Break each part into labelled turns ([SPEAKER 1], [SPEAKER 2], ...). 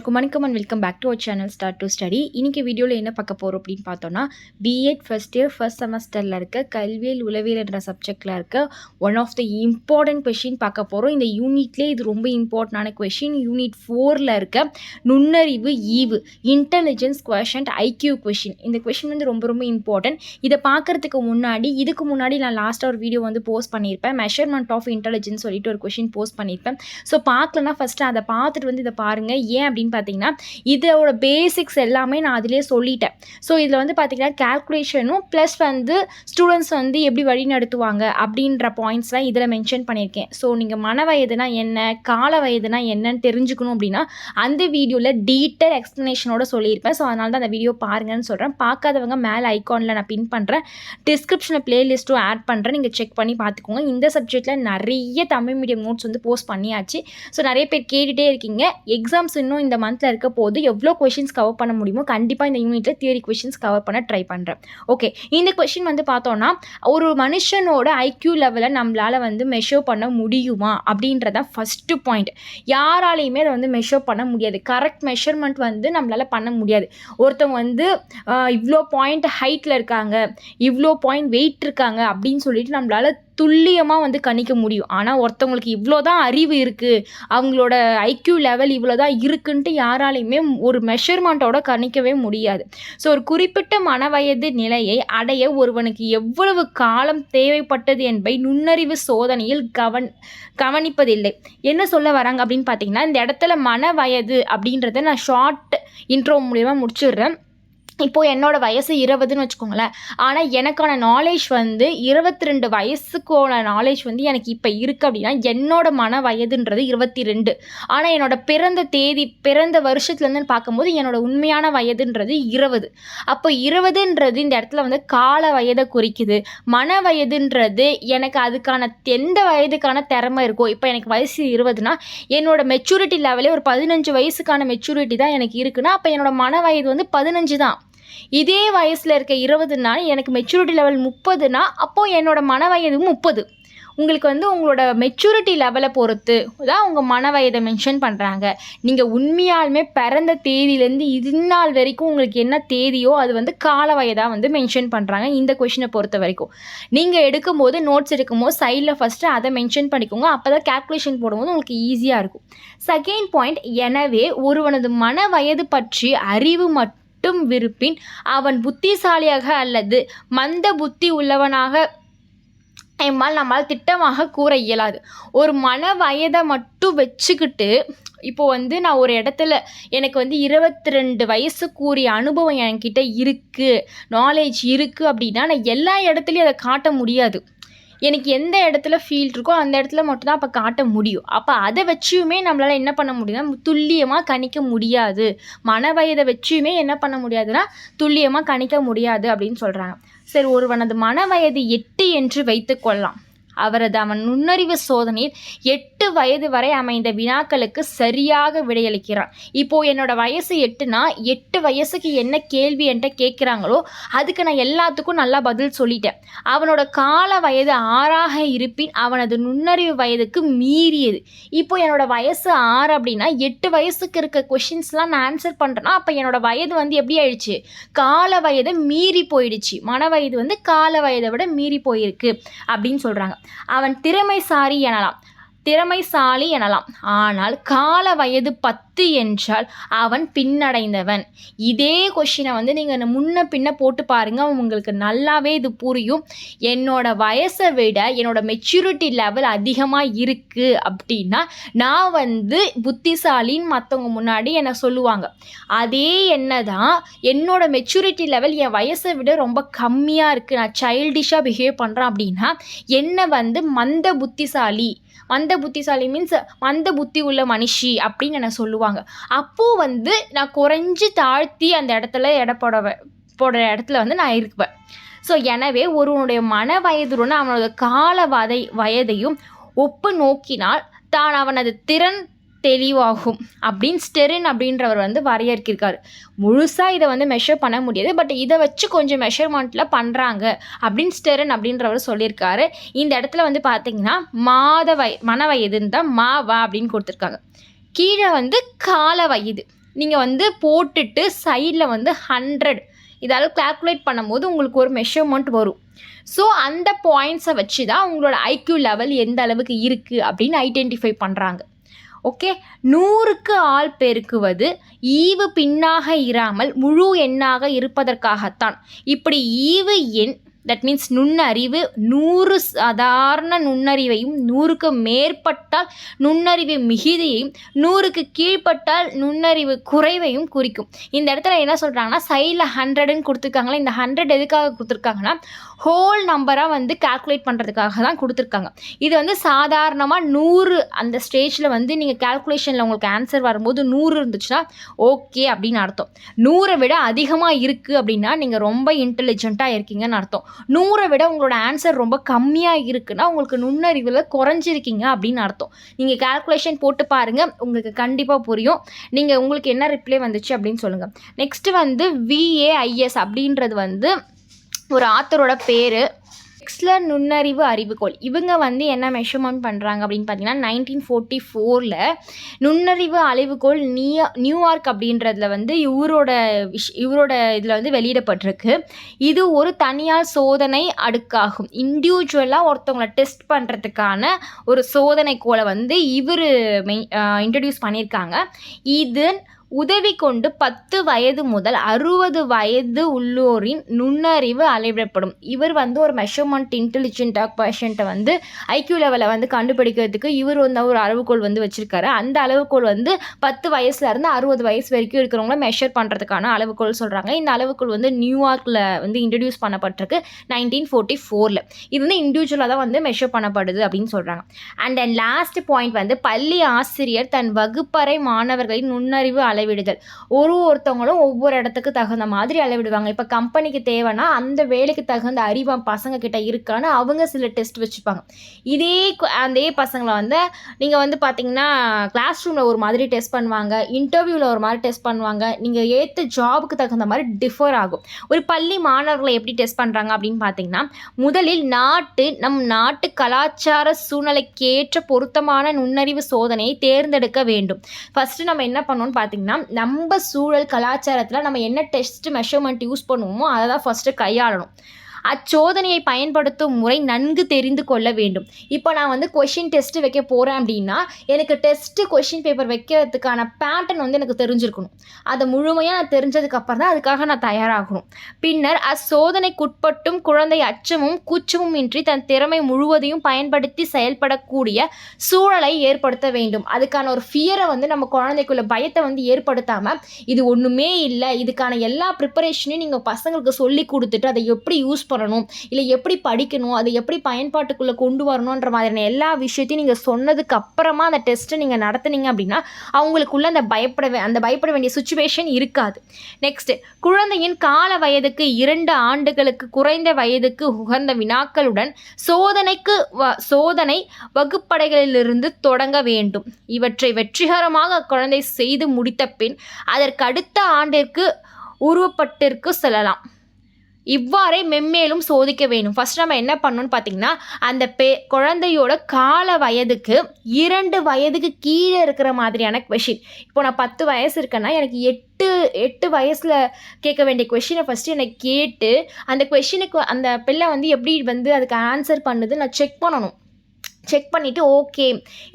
[SPEAKER 1] எல்லாருக்கும் வணக்கம் and welcome back to our channel Start to Study இன்றைக்கி வீடியோவில் என்ன பார்க்க போகிறோம் அப்படின்னு பார்த்தோன்னா பிஎட் ஃபர்ஸ்ட் இயர் ஃபஸ்ட் செமஸ்டரில் இருக்க கல்வியல் உளவியல் என்ற சப்ஜெக்டில் இருக்க one of the important question பார்க்க போகிறோம் இந்த யூனிட்லேயே இது ரொம்ப இம்பார்ட்டண்டான கொஷின் யூனிட் ஃபோரில் இருக்க நுண்ணறிவு ஈவு இன்டெலிஜென்ஸ் கொஷன்ட் ஐக்யூ கொஷின் இந்த கொஷின் வந்து ரொம்ப ரொம்ப இம்பார்ட்டன்ட் இதை பார்க்குறதுக்கு முன்னாடி இதுக்கு முன்னாடி நான் லாஸ்ட்டாக ஒரு வீடியோ வந்து போஸ்ட் பண்ணியிருப்பேன். மெஷர்மெண்ட் ஆஃப் இன்டெலிஜென்ஸ் சொல்லிட்டு ஒரு கொஷின் போஸ்ட் பண்ணியிருப்பேன். ஸோ பார்க்கலன்னா ஃபஸ்ட்டு அதை பார்த்துட்டு வந்து இதை பாருங்கள் ஏன் அப்படின்னு பார்த்தீங்கன்னா இதோட பேசிக்ஸ் எல்லாமே நான் அதிலே சொல்லிட்டேன். ஸோ இதில் வந்து பார்த்தீங்கன்னா கேல்குலேஷனும் ப்ளஸ் வந்து ஸ்டூடெண்ட்ஸ் வந்து எப்படி வழி நடத்துவாங்க அப்படின்ற பாயிண்ட்ஸ்லாம் இதில் மென்ஷன் பண்ணியிருக்கேன். ஸோ நீங்கள் மன வயதுனா என்ன கால வயதுனா என்னன்னு தெரிஞ்சுக்கணும் அப்படின்னா அந்த வீடியோவில் டீட்டெயில் எக்ஸ்ப்ளனேஷனோட சொல்லியிருப்பேன். ஸோ அதனால தான் அந்த வீடியோ பாருங்கன்னு சொல்கிறேன் பார்க்காதவங்க மேலே ஐக்கானில் நான் பின் பண்ணுறேன் டிஸ்கிரிப்ஷனில் ப்ளேலிஸ்ட்டும் ஆட் பண்ணுறேன் நீங்கள் செக் பண்ணி பார்த்துக்கோங்க இந்த சப்ஜெக்ட்டில் நிறைய தமிழ் மீடியம் நோட்ஸ் வந்து போஸ்ட் பண்ணியாச்சு. ஸோ நிறைய பேர் கேட்டுகிட்டே இருக்கீங்க. எக்ஸாம்ஸ் இன்னும் இந்த மந்தில் இருக்க போது எவ்வளோ கொஷின்ஸ் கவர் பண்ண முடியுமோ கண்டிப்பாக இந்த யூனிட்டில் தியரி கொஷின்ஸ் கவர் பண்ண ட்ரை பண்ணுறேன் ஓகே இந்த கொஷின் வந்து பார்த்தோன்னா ஒரு மனுஷனோட ஐக்யூ லெவலை நம்மளால் வந்து மெஷர் பண்ண முடியுமா? அப்படின்றதான் ஃபஸ்ட்டு பாயிண்ட் யாராலையுமே அதை வந்து மெஷர் பண்ண முடியாது. கரெக்ட் மெஷர்மெண்ட் வந்து நம்மளால் பண்ண முடியாது. ஒருத்தவங்க வந்து இவ்வளோ பாயிண்ட் ஹைட்டில் இருக்காங்க. இவ்வளோ பாயிண்ட் வெயிட் இருக்காங்க. அப்படின்னு சொல்லிட்டு நம்மளால் துல்லியமாக வந்து கணிக்க முடியும். ஆனால் ஒருத்தவங்களுக்கு இவ்வளோ தான் அறிவு இருக்குது அவங்களோட ஐக்யூ லெவல் இவ்வளோ தான் இருக்குன்ட்டு யாராலையுமே ஒரு மெஷர்மெண்ட்டோட கணிக்கவே முடியாது. ஸோ ஒரு குறிப்பிட்ட மனவயது நிலையை அடைய ஒருவனுக்கு எவ்வளவு காலம் தேவைப்பட்டது என்பதை நுண்ணறிவு சோதனையில் கவன் கவனிப்பதில்லை. என்ன சொல்ல வராங்க அப்படின்னு பார்த்தீங்கன்னா இந்த இடத்துல மன வயது அப்படின்றத நான் ஷார்ட் இன்ட்ரோ மூலியமாக முடிச்சிடுறேன். இப்போது என்னோட வயசு இருபதுன்னு வச்சுக்கோங்களேன். ஆனால் எனக்கான நாலேஜ் வந்து இருபத்தி ரெண்டு வயசுக்கான நாலேஜ் வந்து எனக்கு இப்போ இருக்குது அப்படின்னா என்னோட மன வயதுன்றது இருபத்தி ரெண்டு ஆனால் என்னோட பிறந்த தேதி பிறந்த வருஷத்துலேருந்து பார்க்கும்போது என்னோட உண்மையான வயதுன்றது இருபது. அப்போ இருபதுன்றது இந்த இடத்துல வந்து கால வயதை குறிக்குது. மன வயதுன்றது எனக்கு அதுக்கான எந்த வயதுக்கான திறமை இருக்கோ இப்போ எனக்கு வயசு இருபதுனா என்னோட மெச்சூரிட்டி லெவலே ஒரு பதினஞ்சு வயசுக்கான மெச்சூரிட்டி தான் எனக்கு இருக்குன்னா அப்போ என்னோட மன வயது வந்து பதினஞ்சு தான். இதே வயசில் இருக்க இருபதுனா எனக்கு மெச்சூரிட்டி லெவல் முப்பதுனா அப்போது என்னோடய மன வயது முப்பது. உங்களுக்கு வந்து உங்களோட மெச்சூரிட்டி லெவலை பொறுத்து தான் உங்கள் மன வயதை மென்ஷன் பண்ணுறாங்க நீங்கள் உண்மையாலுமே பிறந்த தேதியிலேருந்து இது நாள் வரைக்கும் உங்களுக்கு என்ன தேதியோ அது வந்து கால வயதாக வந்து மென்ஷன் பண்ணுறாங்க இந்த கொஷினை பொறுத்த வரைக்கும். நீங்கள் எடுக்கும்போது நோட்ஸ் எடுக்கும்போது சைடில் ஃபஸ்ட்டு அதை மென்ஷன் பண்ணிக்கோங்க. அப்போ தான் கேல்குலேஷன் போடும்போது உங்களுக்கு ஈஸியாக இருக்கும். செகண்ட் பாயிண்ட் எனவே ஒருவனது மன வயது பற்றி அறிவு மட்டும் விருப்பின் அவன் புத்திசாலியாக அல்லது மந்த புத்தி உள்ளவனாக எம்மால் நம்மால் திட்டமாக கூற இயலாது. ஒரு மன வயதை மட்டும் வச்சுக்கிட்டு இப்போ வந்து நான் ஒரு இடத்துல எனக்கு வந்து இருபத்தி ரெண்டு வயசுக்குரிய அனுபவம் என்கிட்ட இருக்குது நாலேஜ் இருக்குது அப்படின்னா நான் எல்லா இடத்துலையும் அதை காட்ட முடியாது. எனக்கு எந்த இடத்துல ஃபீல் இருக்கோ அந்த இடத்துல மட்டும்தான் அப்போ காட்ட முடியும். அப்போ அதை வச்சுமே நம்மளால் என்ன பண்ண முடியும்னா துல்லியமாக கணிக்க முடியாது. மன வயதை வச்சுமே என்ன பண்ண முடியாதுன்னா துல்லியமாக கணிக்க முடியாது அப்படின்னு சொல்கிறாங்க சரி ஒருவனது மன வயது எட்டு என்று வைத்துக்கொள்ளலாம் அவரது அவன் நுண்ணறிவு சோதனையில் எட்டு வயது வரை அமைந்த வினாக்களுக்கு சரியாக விடையளிக்கிறான். இப்போது என்னோட வயசு எட்டுனா எட்டு வயசுக்கு என்ன கேள்வி என்கிட்ட கேட்குறாங்களோ அதுக்கு நான் எல்லாத்துக்கும் நல்லா பதில் சொல்லிட்டேன். அவனோட கால வயது ஆறாக இருப்பின் அவனது நுண்ணறிவு வயதுக்கு மீறியது. இப்போ என்னோட வயசு ஆறு அப்படின்னா எட்டு வயசுக்கு இருக்க கொஷின்ஸ்லாம் நான் ஆன்சர் பண்ணுறேன்னா அப்போ என்னோட வயது வந்து எப்படி ஆயிடுச்சு? கால வயதை மீறி போயிடுச்சு. மன வயது வந்து கால வயதை விட மீறி போயிருக்கு அப்படின்னு சொல்கிறாங்க அவன் திறமைசாரி எனலாம். திறமைசாலி எனலாம். ஆனால் கால வயது பத்து என்றால் அவன் பின்னடைந்தவன். இதே கொஷினை வந்து நீங்கள் முன்ன பின்ன போட்டு பாருங்கள் உங்களுக்கு நல்லாவே இது புரியும். என்னோட வயசை விட என்னோட மெச்சூரிட்டி லெவல் அதிகமாக இருக்குது அப்படின்னா நான் வந்து புத்திசாலின்னு மற்றவங்க முன்னாடி என்னை சொல்லுவாங்க. அதே என்ன தான் என்னோட மெச்சூரிட்டி லெவல் என் வயசை விட ரொம்ப கம்மியாக இருக்குது நான் சைல்டிஷாக பிஹேவ் பண்ணுறேன் அப்படின்னா என்னை வந்து மந்த புத்திசாலி மந்த புத்திசாலி மீன்ஸ் மந்த புத்தி உள்ள மனுஷி அப்படின்னு என்ன சொல்லுவாங்க. அப்போது வந்து நான் குறைஞ்சி தாழ்த்தி அந்த இடத்துல எடை போட போடுற இடத்துல வந்து நான் இருப்பேன். ஸோ எனவே ஒருவனுடைய மன வயதுடன் அவனோட கால வதை வயதையும் ஒப்பு நோக்கினால் தான் அவனது திறன் தெளிவாகும். அப்படின்னு ஸ்டெரின் அப்படின்றவர் வந்து வரையறுக்கிருக்கார். முழுசாக இதை வந்து மெஷர் பண்ண முடியாது. பட் இதை வச்சு கொஞ்சம் மெஷர்மெண்ட்டில் பண்ணுறாங்க அப்படின்னு ஸ்டெரின் அப்படின்றவர் சொல்லியிருக்காரு இந்த இடத்துல வந்து பார்த்தீங்கன்னா மாத வய மன வயதுன்னு தான் மா வா அப்படின்னு கொடுத்துருக்காங்க. கீழே வந்து கால வயது நீங்கள் வந்து போட்டுட்டு சைடில் வந்து ஹண்ட்ரட் இதால் கால்குலேட் பண்ணும்போது உங்களுக்கு ஒரு மெஷர்மெண்ட் வரும். ஸோ அந்த பாயிண்ட்ஸை வச்சு தான் உங்களோட ஐக்யூ லெவல் எந்த அளவுக்கு இருக்குது அப்படின்னு ஐடென்டிஃபை பண்ணுறாங்க ஓகே? நூறுக்கு ஆள் பெருக்குவது ஈவு பின்னாக இராமல் முழு எண்ணாக இருப்பதற்காகத்தான். இப்படி ஈவு எண் தட் மீன்ஸ் நுண்ணறிவு நூறு சாதாரண நுண்ணறிவையும் நூறுக்கு மேற்பட்டால் நுண்ணறிவு மிகுதியையும் நூறுக்கு கீழ்ப்பட்டால் நுண்ணறிவு குறைவையும் குறிக்கும். இந்த இடத்துல என்ன சொல்கிறாங்கன்னா சைடில் ஹண்ட்ரடுன்னு கொடுத்துருக்காங்களா இந்த ஹண்ட்ரட் எதுக்காக கொடுத்துருக்காங்கன்னா ஹோல் நம்பராக வந்து கால்குலேட் பண்ணுறதுக்காக தான் கொடுத்துருக்காங்க. இது வந்து சாதாரணமாக நூறு அந்த ஸ்டேஜில் வந்து நீங்கள் கால்குலேஷனில் உங்களுக்கு ஆன்சர் வரும்போது நூறு இருந்துச்சுன்னா ஓகே அப்படின்னு அர்த்தம். நூறை விட அதிகமாக இருக்குது அப்படின்னா நீங்கள் ரொம்ப இன்டெலிஜென்ட்டாக இருக்கீங்கன்னு அர்த்தம். நூறை விட உங்களோட ஆன்சர் ரொம்ப கம்மியாக இருக்குன்னா உங்களுக்கு நுண்ணறிவில் குறைஞ்சிருக்கீங்க அப்படின்னு அர்த்தம். நீங்கள் கால்குலேஷன் போட்டு பாருங்கள் உங்களுக்கு கண்டிப்பாக புரியும். நீங்கள் உங்களுக்கு என்ன ரிப்ளை வந்துச்சு அப்படின்னு சொல்லுங்கள் நெக்ஸ்ட்டு வந்து விஏஐஎஸ் அப்படின்றது வந்து ஒரு ஆத்தரோட பேர். எக்ஸ்லர் நுண்ணறிவு அறிவுகோள். இவங்க வந்து என்ன மெஷர்மெண்ட் பண்ணுறாங்க அப்படின்னு பார்த்தீங்கன்னா நைன்டீன் ஃபோர்ட்டி ஃபோரில் நுண்ணறிவு அழிவுகோள் நியூ நியூயார்க் அப்படின்றதுல வந்து இவரோட விஷ் இவரோட இதில் வந்து வெளியிடப்பட்டிருக்கு. இது ஒரு தனியார் சோதனை அடுக்காகும். இண்டிவிஜுவலாக ஒருத்தவங்களை டெஸ்ட் பண்ணுறதுக்கான ஒரு சோதனை கோலை வந்து இவர் மெய் இன்ட்ரடியூஸ் பண்ணியிருக்காங்க. இது உதவி கொண்டு பத்து வயது முதல் அறுபது வயது உள்ளோரின் நுண்ணறிவு அளவிடப்படும். இவர் வந்து ஒரு மெஷர்மெண்ட் இன்டெலிஜென்ட்டாக பேஷண்ட்டை வந்து ஐக்கியூ லெவலை வந்து கண்டுபிடிக்கிறதுக்கு இவர் வந்து ஒரு அளவுகோல் வந்து வச்சுருக்காரு. அந்த அளவுகோல் வந்து பத்து வயசுலேருந்து அறுபது வயசு வரைக்கும் இருக்கிறவங்கள மெஷர் பண்ணுறதுக்கான அளவுகோல் சொல்கிறாங்க இந்த அளவுகோல் வந்து நியூயார்க்கில் வந்து இன்ட்ரடியூஸ் பண்ணப்பட்டிருக்கு நைன்டீன் ஃபோர்ட்டி ஃபோரில் இது வந்து இண்டிவிஜுவலாக தான் வந்து மெஷர் பண்ணப்படுது அப்படின்னு சொல்கிறாங்க அண்ட் தென் லாஸ்ட் பாயிண்ட் வந்து பள்ளி ஆசிரியர் தன் வகுப்பறை மாணவர்களின் நுண்ணறிவு அளவு அளவிடுதல். ஒரு ஒருத்தவங்களும் ஒவ்வொரு இடத்துக்கு தகுந்த மாதிரி அளவிடுவாங்க. இப்போ கம்பெனிக்கு தேவைன்னா அந்த வேலைக்கு தகுந்த அறிவம் பசங்க கிட்ட இருக்கான்னு அவங்க சில டெஸ்ட் வச்சுப்பாங்க. இதே அதே பசங்களை வந்து நீங்கள் வந்து பார்த்தீங்கன்னா கிளாஸ் ரூமில் ஒரு மாதிரி டெஸ்ட் பண்ணுவாங்க. இன்டர்வியூவில் ஒரு மாதிரி டெஸ்ட் பண்ணுவாங்க. நீங்கள் ஏற்ற ஜாபுக்கு தகுந்த மாதிரி டிஃபர் ஆகும். ஒரு பள்ளி மாணவர்களை எப்படி டெஸ்ட் பண்ணுறாங்க அப்படின்னு பார்த்தீங்கன்னா முதலில் நாட்டு நம் நாட்டு கலாச்சார சூழ்நிலைக்கேற்ற பொருத்தமான நுண்ணறிவு சோதனையை தேர்ந்தெடுக்க வேண்டும். ஃபஸ்ட்டு நம்ம என்ன பண்ணோம்னு பார்த்தீங்கன்னா நம்ம சூழல் கலாச்சாரத்தில் நம்ம என்ன டெஸ்ட் மெஷர்மெண்ட் யூஸ் பண்ணுவோமோ அதை தான் ஃபஸ்ட்டு கையாளணும். அச்சோதனையை பயன்படுத்தும் முறை நன்கு தெரிந்து கொள்ள வேண்டும். இப்போ நான் வந்து கொஷின் டெஸ்ட்டு வைக்க போகிறேன் அப்படின்னா எனக்கு டெஸ்ட்டு கொஷின் பேப்பர் வைக்கிறதுக்கான பேட்டர்ன் வந்து எனக்கு தெரிஞ்சிருக்கணும். அதை முழுமையாக நான் தெரிஞ்சதுக்கப்புறம் தான் அதுக்காக நான் தயாராகணும். பின்னர் அச்சோதனைக்குட்பட்டும் குழந்தை அச்சமும் கூச்சமும் இன்றி தன் திறமை முழுவதையும் பயன்படுத்தி செயல்படக்கூடிய சூழலை ஏற்படுத்த வேண்டும். அதுக்கான ஒரு ஃபியரை வந்து நம்ம குழந்தைக்குள்ள பயத்தை வந்து ஏற்படுத்தாமல் இது ஒன்றுமே இல்லை. இதுக்கான எல்லா ப்ரிப்பரேஷனையும் நீங்கள் பசங்களுக்கு சொல்லி கொடுத்துட்டு அதை எப்படி யூஸ் பண்ணணும் இல்லை எப்படி படிக்கணும் அதை எப்படி பயன்பாட்டுக்குள்ளே கொண்டு வரணுன்ற மாதிரியான எல்லா விஷயத்தையும் நீங்கள் சொன்னதுக்கு அப்புறமா அந்த டெஸ்ட்டை நீங்கள் நடத்துனீங்க அப்படின்னா அவங்களுக்குள்ள அந்த பயப்பட அந்த பயப்பட வேண்டிய சுச்சுவேஷன் இருக்காது. நெக்ஸ்ட்டு குழந்தையின் கால வயதுக்கு இரண்டு ஆண்டுகளுக்கு குறைந்த வயதுக்கு உகந்த வினாக்களுடன் சோதனைக்கு வ சோதனை வகுப்படைகளிலிருந்து தொடங்க வேண்டும். இவற்றை வெற்றிகரமாக குழந்தை செய்து முடித்த பின் அதற்கு அடுத்த ஆண்டிற்கு உருவப்பட்டிற்கு செல்லலாம். இவ்வாறே மென்மேலும் சோதிக்க வேணும். ஃபஸ்ட் நம்ம என்ன பண்ணணும்னு பார்த்தீங்கன்னா அந்த பெ குழந்தையோட கால வயதுக்கு இரண்டு வயதுக்கு கீழே இருக்கிற மாதிரியான கொஷின் இப்போ நான் பத்து வயசு இருக்கேன்னா எனக்கு எட்டு எட்டு வயசில் கேட்க வேண்டிய கொஷினை ஃபஸ்ட்டு எனக்கு கேட்டு அந்த கொஷினுக்கு அந்த பிள்ளை வந்து எப்படி வந்து அதுக்கு ஆன்சர் பண்ணுது நான் செக் பண்ணணும். செக் பண்ணிவிட்டு ஓகே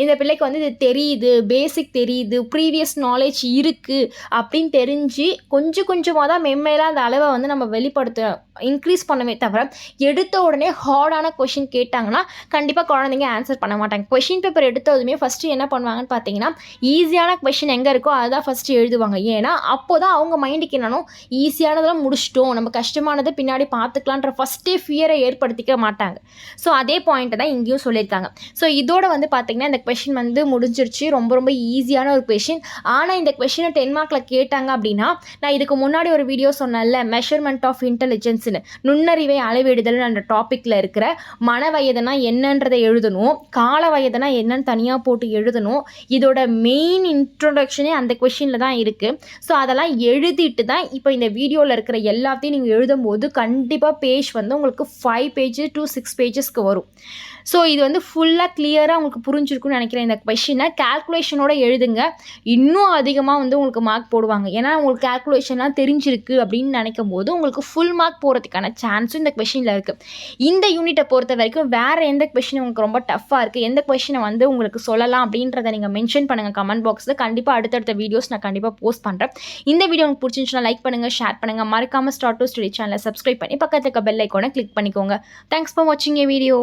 [SPEAKER 1] இந்த பிள்ளைக்கு வந்து இது தெரியுது பேசிக் தெரியுது ப்ரீவியஸ் நாலேஜ் இருக்குது அப்படின்னு தெரிஞ்சு கொஞ்சம் கொஞ்சமாக தான் மென்மையிலாக அந்த அளவை வந்து நம்ம வெளிப்படுத்த இன்க்ரீஸ் பண்ணவே தவிர எடுத்த உடனே ஹார்டான கொஷின் கேட்டாங்கன்னா கண்டிப்பாக குழந்தைங்க ஆன்சர் பண்ண மாட்டாங்க. கொஷின் பேப்பர் எடுத்ததுமே ஃபஸ்ட்டு என்ன பண்ணுவாங்கன்னு பார்த்தீங்கன்னா ஈஸியான கொஷின் எங்கே இருக்கோ அதுதான் ஃபஸ்ட்டு எழுதுவாங்க. ஏன்னா அப்போ தான் அவங்க மைண்டுக்கு என்னன்னா ஈஸியானதெல்லாம் முடிச்சிட்டோம் நம்ம கஷ்டமானது பின்னாடி பார்த்துக்கலான்ற ஃபஸ்ட்டே ஃபியரை ஏற்படுத்திக்க மாட்டாங்க. ஸோ அதே பாயிண்ட்டை தான் இங்கேயும் சொல்லியிருக்காங்க. ஸோ இதோட வந்து பார்த்திங்கன்னா இந்த கொஷின் வந்து முடிஞ்சிருச்சு. ரொம்ப ரொம்ப ஈஸியான ஒரு கொஷின் ஆனால் இந்த கொஷினை டென் மார்க்கில் கேட்டாங்க அப்படின்னா நான் இதுக்கு முன்னாடி ஒரு வீடியோ சொன்னேன்ல மெஷர்மெண்ட் ஆஃப் இன்டெலிஜென்ஸ்னு நுண்ணறிவை அளவிடுதல் அந்த டாப்பிக்கில் இருக்கிற மன வயதுனா என்னன்றதை எழுதணும். கால வயதுனா என்னன்னு தனியாக போட்டு எழுதணும். இதோட மெயின் இன்ட்ரொடக்ஷனே அந்த கொஷினில் தான் இருக்குது ஸோ அதெல்லாம் எழுதிட்டு தான் இப்போ இந்த வீடியோவில் இருக்கிற எல்லாத்தையும் நீங்கள் எழுதும்போது கண்டிப்பாக பேஜ் வந்து உங்களுக்கு ஃபைவ் பேஜ் டு சிக்ஸ் பேஜஸ்க்கு வரும். ஸோ இது வந்து ஃபுல்லாக கிளியராக உங்களுக்கு புரிஞ்சிருக்குன்னு நினைக்கிறேன் இந்த கொஷினை கேல்குலேஷனோட எழுதுங்க. இன்னும் அதிகமாக வந்து உங்களுக்கு மார்க் போடுவாங்க. ஏன்னா உங்களுக்கு கேல்குலேஷன்லாம் தெரிஞ்சிருக்கு அப்படின்னு நினைக்கும் போது உங்களுக்கு ஃபுல் மார்க் போகிறதுக்கான சான்ஸும் இந்த கொஷினில் இருக்குது இந்த யூனிட்டை பொறுத்த வரைக்கும் வேறு எந்த கொஷின் உங்களுக்கு ரொம்ப டஃப்பாக இருக்குது எந்த கொஷினை வந்து உங்களுக்கு சொல்லலாம் அப்படின்றத நீங்கள் மென்ஷன் பண்ணுங்கள் கமெண்ட் பாக்ஸில் கண்டிப்பாக அடுத்தடுத்த வீடியோஸ் நான் கண்டிப்பாக போஸ்ட் பண்ணுறேன் இந்த வீடியோ உங்களுக்கு பிடிச்சிருந்துச்சுன்னா லைக் பண்ணுங்கள் ஷேர் பண்ணுங்கள் மறக்காமல் ஸ்டார்ட் டு ஸ்டடி சேனலை சப்ஸ்கிரைப் பண்ணி பக்கத்துக்கு பெல் ஐக்கோனை கிளிக் பண்ணிக்கோங்க. தேங்க்ஸ் ஃபார் வாட்சிங் ஏ வீடியோ